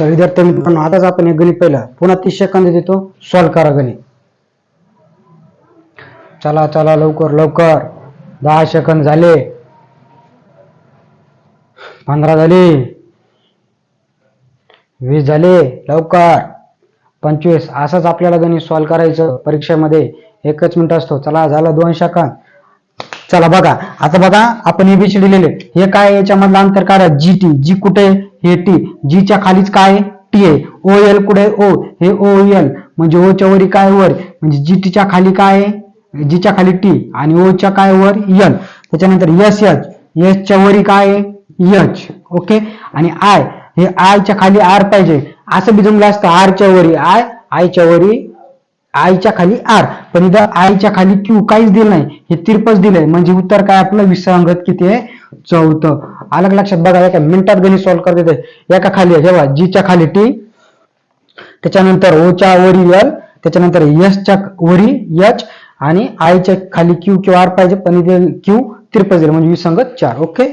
तर विद्यार्थी मित्रांनो आताच आपण एक गणित पहिलं. पुन्हा तीस सेकंद देतो. सॉल्व करा गणित. चला चला लवकर लवकर. दहा सेकंद झाले. पंधरा झाले. वीस झाले. लवकर. पंचवीस. असंच आपल्याला गणित सॉल्व करायचं परीक्षेमध्ये. एकच मिनिट असतो. चला झालं दोन सेकंद. चला बघा आता बघा आपण एबीसीडी लिहिले. हे काय याच्यामधलं अंतर काढा. जी टी जी कुठे आहे? हे टी जीच्या खालीच काय टी आहे. ओ एल कुठे आहे? ओ हे ओ एल म्हणजे ओच्या वरी काय वर? म्हणजे जी टीच्या खाली काय जीच्या खाली टी आणि ओच्या काय वर? एल त्याच्यानंतर एस एच एसच्या वरी काय आहे? एच ओके आणि आय हे आयच्या खाली आर पाहिजे. असं बी जमलं असतं. आरच्या वरी आय आयच्या वरी आयच्या खाली आर. पण इथं आयच्या खाली क्यू काहीच दिलं नाही. हे तिरपच दिलंय. म्हणजे उत्तर काय आपलं? विसंगत किती आहे? चौथं. अलग लक्षात? बघा एका मिनिटात गणित सॉल्व्ह करता येते एका खाली आहे. जेव्हा जीच्या खाली टी त्याच्यानंतर ओच्या वरी एल त्याच्यानंतर एसच्या वरी एच आणि आयच्या खाली क्यू किंवा आर पाहिजे. पण इथे क्यू तिरपच दिलं. म्हणजे विसंगत चार. ओके?